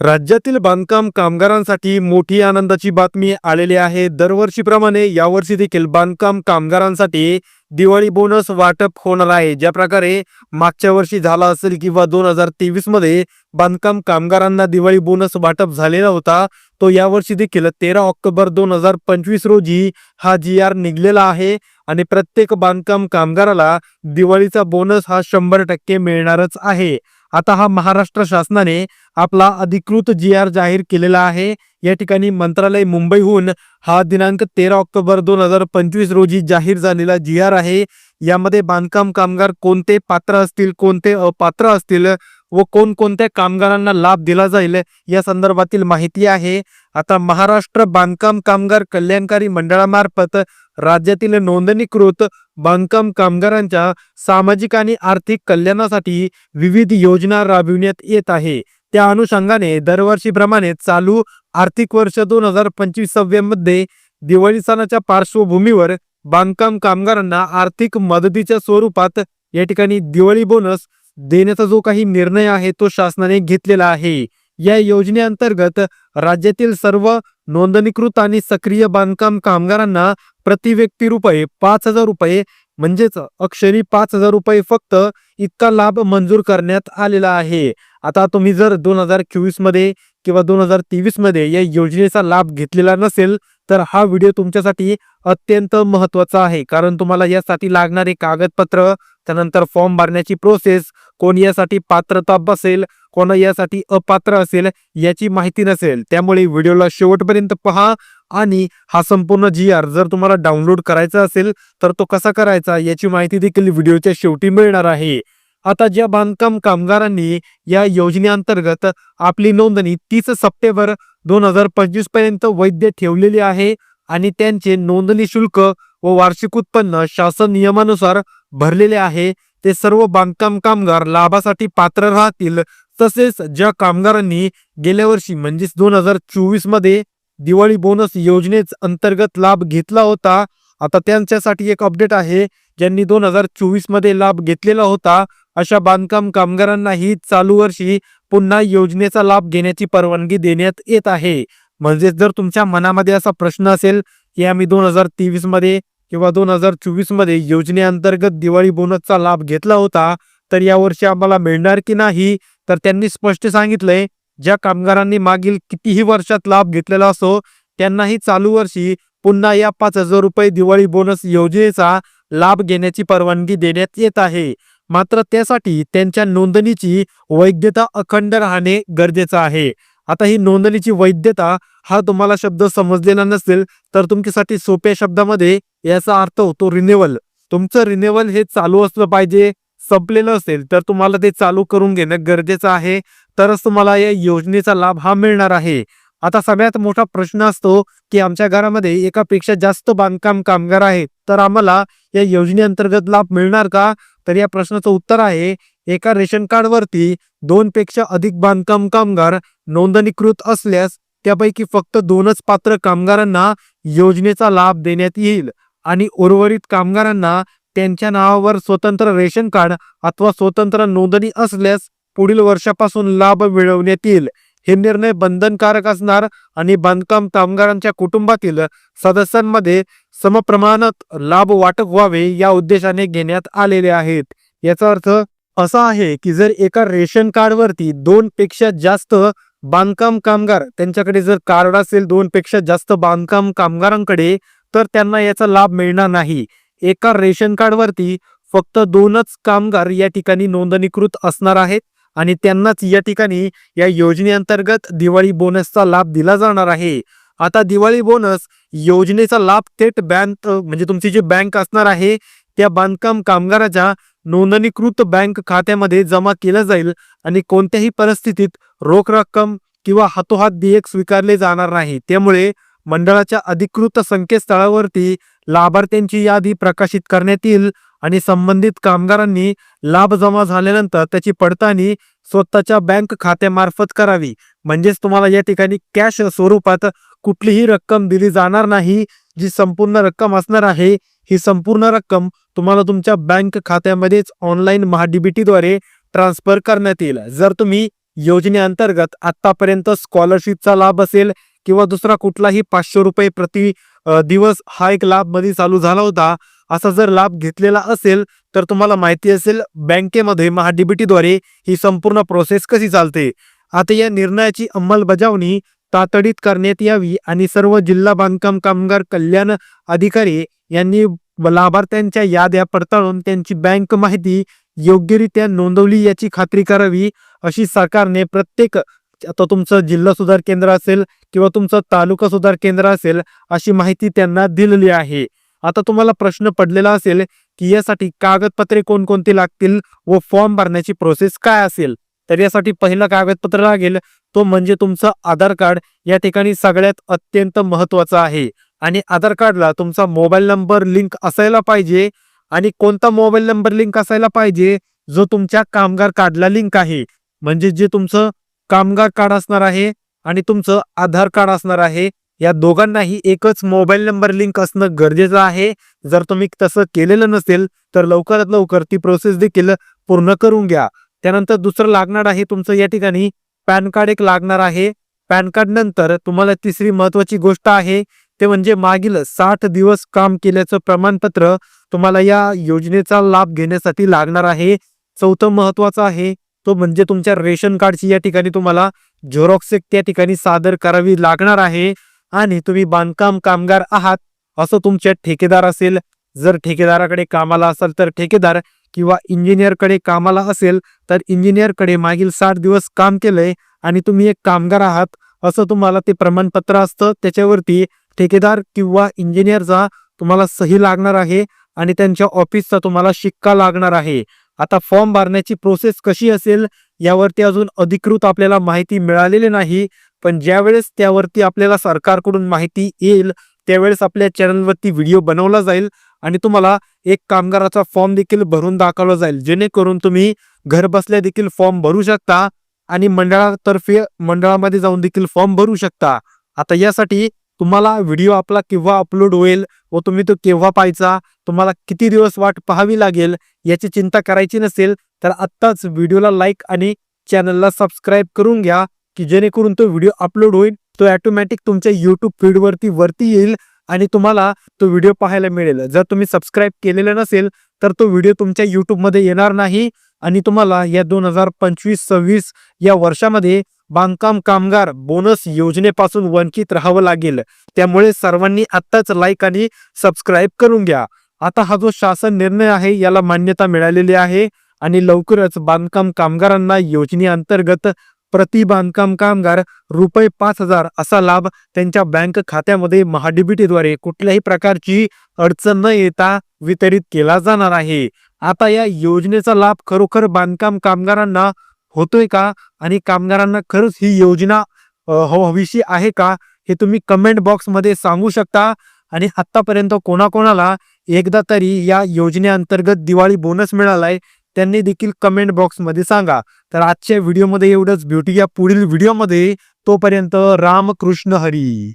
राज्यातील बांधकाम कामगारांसाठी मोठी आनंदाची बातमी आलेली आहे. दरवर्षीप्रमाणे यावर्षी देखील बांधकाम कामगारांसाठी दिवाळी बोनस वाटप होणार आहे. ज्या प्रकारे मागच्या वर्षी झाला असेल किंवा दोन हजार तेवीसमध्ये बांधकाम कामगारांना दिवाळी बोनस वाटप झालेला होता तो यावर्षी देखील तेरा ऑक्टोबर दोन हजार पंचवीस रोजी हा जी आर निघलेला आहे आणि प्रत्येक बांधकाम कामगाराला दिवाळीचा बोनस हा शंभर टक्के मिळणारच आहे. आता हा महाराष्ट्र शासनाने आपला अधिकृत जी आर जाहीर केलेला आहे. या ठिकाणी मंत्रालय मुंबईहून हा दिनांक तेरा ऑक्टोबर दोन हजार पंचवीस रोजी जाहीर झालेला जी आर आहे. यामध्ये बांधकाम कामगार कोणते पात्र असतील कोणते अपात्र असतील व कोणकोणत्या कामगारांना लाभ दिला जाईल या संदर्भातील माहिती आहे. आता महाराष्ट्र बांधकाम कामगार कल्याणकारी मंडळामार्फत राज्यातील नोंदणीकृत बांधकाम कामगारांच्या सामाजिक आणि आर्थिक कल्याणासाठी विविध योजना राबविण्यात येत आहे. त्या अनुषंगाने दरवर्षीप्रमाणे चालू आर्थिक वर्ष दोन हजार पंचवीस सव्वीसमध्ये दिवाळी सणाच्या पार्श्वभूमीवर बांधकाम कामगारांना आर्थिक मदतीच्या स्वरूपात या ठिकाणी दिवाळी बोनस देण्याचा जो काही निर्णय आहे तो शासनाने घेतलेला आहे. या योजनेअंतर्गत राज्यातील सर्व नोंदणीकृत आणि सक्रिय बांधकाम कामगारांना प्रति व्यक्ती रुपये पाच हजार रुपये म्हणजेच अक्षरी पाच हजार रुपये फक्त इतका लाभ मंजूर करण्यात आलेला आहे. आता तुम्ही जर दोन हजार चोवीसमध्ये किंवा दोन हजार तेवीसमध्ये या योजनेचा लाभ घेतलेला नसेल तर हा व्हिडिओ तुमच्यासाठी अत्यंत महत्त्वाचा आहे. कारण तुम्हाला यासाठी लागणारे कागदपत्र त्यानंतर फॉर्म भरण्याची प्रोसेस कोण यासाठी पात्रता बसेल कोण यासाठी अपात्र असेल याची माहिती नसेल. त्यामुळे व्हिडिओला शेवटपर्यंत पहा आणि हा संपूर्ण जी आर जर तुम्हाला डाउनलोड करायचा असेल तर तो कसा करायचा याची माहिती देखील व्हिडिओच्या शेवटी मिळणार आहे. आता ज्या बांधकाम कामगारांनी या योजनेअंतर्गत आपली नोंदणी तीस सप्टेंबर दोन हजार पंचवीसपर्यंत वैध ठेवलेली आहे आणि त्यांचे नोंदणी शुल्क व वार्षिक उत्पन्न शासन नियमानुसार भरलेले आहे ते सर्व बांधकाम कामगार लाभासाठी पात्र राहतील. तसेच ज्या कामगारांनी गेल्या वर्षी म्हणजेच दोन हजार चोवीसमध्ये दिवाळी बोनस योजनेच अंतर्गत लाभ घेतला होता आता त्यांच्यासाठी एक अपडेट आहे ज्यांनी दोन हजार चोवीसमध्ये लाभ घेतलेला होता अशा बांधकाम कामगारांनाही चालू वर्षी पुन्हा योजनेचा लाभ घेण्याची परवानगी देण्यात येत आहे. म्हणजेच जर तुमच्या मनामध्ये असा प्रश्न असेल की आम्ही दोन हजार तेवीसमध्ये किंवा दोन हजार चोवीसमध्ये योजनेअंतर्गत दिवाळी बोनसचा लाभ घेतला होता तर यावर्षी आम्हाला मिळणार की नाही तर त्यांनी स्पष्ट सांगितलंय ज्या कामगारांनी मागील कितीही वर्षात लाभ घेतलेला असो त्यांनाही चालू वर्षी पुन्हा या पाच हजार रुपये दिवाळी बोनस योजनेचा लाभ घेण्याची परवानगी देण्यात येत आहे. मात्र त्यासाठी त्यांच्या नोंदणीची वैधता अखंड राहणे गरजेचं आहे. आता ही नोंदणीची वैधता हा तुम्हाला शब्द समजलेला नसेल तर तुमच्यासाठी सोप्या शब्दामध्ये याचा अर्थ होतो रिन्युअल तुमचं रिन्युअल हे चालू असलं पाहिजे संपलेलं असेल तर तुम्हाला ते चालू करून घेणं गरजेचं आहे. तरच तुम्हाला या योजनेचा लाभ हा मिळणार आहे. आता सगळ्यात मोठा प्रश्न असतो की आमच्या घरामध्ये एकापेक्षा जास्त बांधकाम कामगार आहेत तर आम्हाला या योजनेअंतर्गत लाभ मिळणार का? तर या प्रश्नाचं उत्तर आहे एका रेशन कार्ड वरती दोन पेक्षा अधिक बांधकाम कामगार नोंदणीकृत असल्यास त्यापैकी फक्त दोनच पात्र कामगारांना योजनेचा लाभ देण्यात येईल आणि उर्वरित कामगारांना त्यांच्या नावावर स्वतंत्र रेशन कार्ड अथवा स्वतंत्र नोंदणी असल्यास पुढील वर्षापासून लाभ मिळवण्यात येईल. हे निर्णय बंधनकारक असणार आणि बांधकाम कामगारांच्या कुटुंबातील सदस्यांमध्ये समप्रमाणात लाभ वाटप व्हावे या उद्देशाने घेण्यात आलेले आहेत. याचा अर्थ असा आहे की जर एका रेशन कार्डवरती दोन पेक्षा जास्त बांधकाम कामगार त्यांच्याकडे जर कार्ड असेल दोन पेक्षा जास्त बांधकाम कामगारांकडे तर त्यांना याचा लाभ मिळणार नाही. एका रेशन कार्डवरती फक्त दोनच कामगार या ठिकाणी नोंदणीकृत असणार आहेत. आणि त्यांनाच या ठिकाणी या योजनेअंतर्गत दिवाळी बोनसचा लाभ दिला जाणार आहे. आता दिवाळी बोनस योजनेचा लाभ थेट बँक म्हणजे तुमची जी बँक असणार आहे त्या बांधकाम कामगाराच्या नोंदणीकृत बँक खात्यामध्ये जमा केला जाईल आणि कोणत्याही परिस्थितीत रोख रक्कम किंवा हातोहात देयक स्वीकारले जाणार नाही. त्यामुळे मंडळाच्या अधिकृत संकेतस्थळावरती लाभार्थ्यांची यादी प्रकाशित करण्यात येईल. आणि संबंधित कामगारांनी लाभ जमा झाल्यानंतर त्याची पडताळणी स्वतःच्या बँक खात्यामार्फत करावी. म्हणजेच तुम्हाला या ठिकाणी कॅश स्वरूपात कुठलीही रक्कम दिली जाणार नाही. जी संपूर्ण रक्कम असणार आहे ही संपूर्ण रक्कम तुम्हाला तुमच्या बँक खात्यामध्येच ऑनलाईन महाडीबीटीद्वारे ट्रान्सफर करण्यात येईल. जर तुम्ही योजनेअंतर्गत आतापर्यंत स्कॉलरशिपचा लाभ असेल किंवा दुसरा कुठलाही पाचशे रुपये प्रति दिवस हा एक लाभमध्ये चालू झाला होता असा जर लाभ घेतलेला असेल तर तुम्हाला माहिती असेल बँकेमध्ये महाडीबीटीद्वारे ही संपूर्ण प्रोसेस कशी चालते. आता या निर्णयाची अंमलबजावणी तातडीत करण्यात यावी आणि सर्व जिल्हा बांधकाम कामगार कल्याण अधिकारी यांनी लाभार्थ्यांच्या याद्या पडताळून त्यांची बँक माहिती योग्यरित्या नोंदवली याची खात्री करावी अशी सरकारने प्रत्येक आता तुमचं जिल्हा सुधार केंद्र असेल किंवा तुमचं तालुका सुधार केंद्र असेल अशी माहिती त्यांना दिलेली आहे. आता तुम्हाला प्रश्न पडलेला असेल की यासाठी कागदपत्रे कोणकोणती लागतील व फॉर्म भरण्याची प्रोसेस काय असेल? तर यासाठी पहिलं कागदपत्र लागेल. तो म्हणजे तुमचं आधार कार्ड. या ठिकाणी सगळ्यात अत्यंत महत्वाचं आहे. आणि आधार कार्डला तुमचा मोबाईल नंबर लिंक असायला पाहिजे. आणि कोणता मोबाईल नंबर लिंक असायला पाहिजे? जो तुमच्या कामगार कार्डला लिंक आहे. म्हणजे जे तुमचं कामगार कार्ड असणार आहे आणि तुमचं आधार कार्ड असणार आहे. या दोघांनाही एकच मोबाईल नंबर लिंक असणं गरजेचं आहे. जर तुम्ही तसं केलेलं नसेल तर लवकरात लवकर ती प्रोसेस देखील पूर्ण करून घ्या. त्यानंतर दुसरं लागणार आहे तुमचं या ठिकाणी पॅन कार्ड एक लागणार आहे. पॅन कार्ड नंतर तुम्हाला तिसरी महत्वाची गोष्ट आहे. ते म्हणजे मागील साठ दिवस काम केल्याचं प्रमाणपत्र तुम्हाला या योजनेचा लाभ घेण्यासाठी लागणार आहे. चौथं महत्वाचं आहे तो म्हणजे तुमच्या रेशन कार्डची या ठिकाणी तुम्हाला झेरॉक्स एक त्या ठिकाणी सादर करावी लागणार आहे. आणि तुम्ही बांधकाम कामगार आहात असं तुमच्या ठेकेदार असेल जर ठेकेदाराकडे कामाला असाल तर ठेकेदार किंवा इंजिनियरकडे कामाला असेल तर इंजिनियरकडे मागील साठ दिवस काम केलंय आणि तुम्ही एक कामगार आहात असं तुम्हाला ते प्रमाणपत्र असतं. त्याच्यावरती ठेकेदार किंवा इंजिनियरचा तुम्हाला सही लागणार आहे आणि त्यांच्या ऑफिसचा तुम्हाला शिक्का लागणार आहे. आता फॉर्म भरण्याची प्रोसेस कशी असेल यावरती अजून अधिकृत आपल्याला माहिती मिळालेली नाही. पण ज्यावेळेस त्यावरती आपल्याला सरकारकडून माहिती येईल त्यावेळेस आपल्या चॅनलवरती व्हिडिओ बनवला जाईल आणि तुम्हाला एक कामगाराचा फॉर्म देखील भरून दाखवला जाईल. जेणेकरून तुम्ही घर बसल्या देखील फॉर्म भरू शकता आणि मंडळातर्फे मंडळामध्ये जाऊन देखील फॉर्म भरू शकता. आता यासाठी तुम्हाला व्हिडिओ आपला केव्हा अपलोड होईल व तुम्ही तो केव्हा पाहायचा तुम्हाला किती दिवस वाट पाहावी लागेल याची चिंता करायची नसेल तर आत्ताच व्हिडिओला लाईक आणि चॅनलला सबस्क्राईब करून घ्या. की जेणेकरून तो व्हिडिओ अपलोड होईल तो ऑटोमॅटिक तुमच्या युट्यूब फीडवरती वरती येईल आणि तुम्हाला तो व्हिडिओ पाहायला मिळेल. जर तुम्ही सबस्क्राईब केलेला नसेल तर तो व्हिडिओ तुमच्या युट्यूबमध्ये येणार नाही आणि तुम्हाला या दोन हजार पंचवीस सव्वीस या वर्षामध्ये बांधकाम कामगार बोनस योजनेपासून वंचित राहावं लागेल. त्यामुळे सर्वांनी आत्ताच लाईक आणि सबस्क्राईब करून घ्या. आता हा जो शासन निर्णय आहे याला मान्यता मिळालेली आहे आणि लवकरच बांधकाम कामगारांना योजनेअंतर्गत प्रति बांधकाम कामगार रुपये पाच हजार असा लाभ त्यांच्या बँक खात्यामध्ये महाडीबीटीद्वारे कुठल्याही प्रकारची अडचण न येता वितरित केला जाणार आहे. आता या योजनेचा लाभ खरोखर बांधकाम कामगारांना होतोय का? आणि कामगारांना खरंच ही योजना हवीशी आहे का? हे तुम्ही कमेंट बॉक्समध्ये सांगू शकता. आणि आत्तापर्यंत कोणाकोणाला एकदा तरी या योजनेअंतर्गत दिवाळी बोनस मिळालाय. त्यांनी देखील कमेंट बॉक्समध्ये सांगा. तर आजच्या व्हिडिओमध्ये एवढंच. भेटूया पुढील व्हिडिओमध्ये तोपर्यंत रामकृष्ण हरी.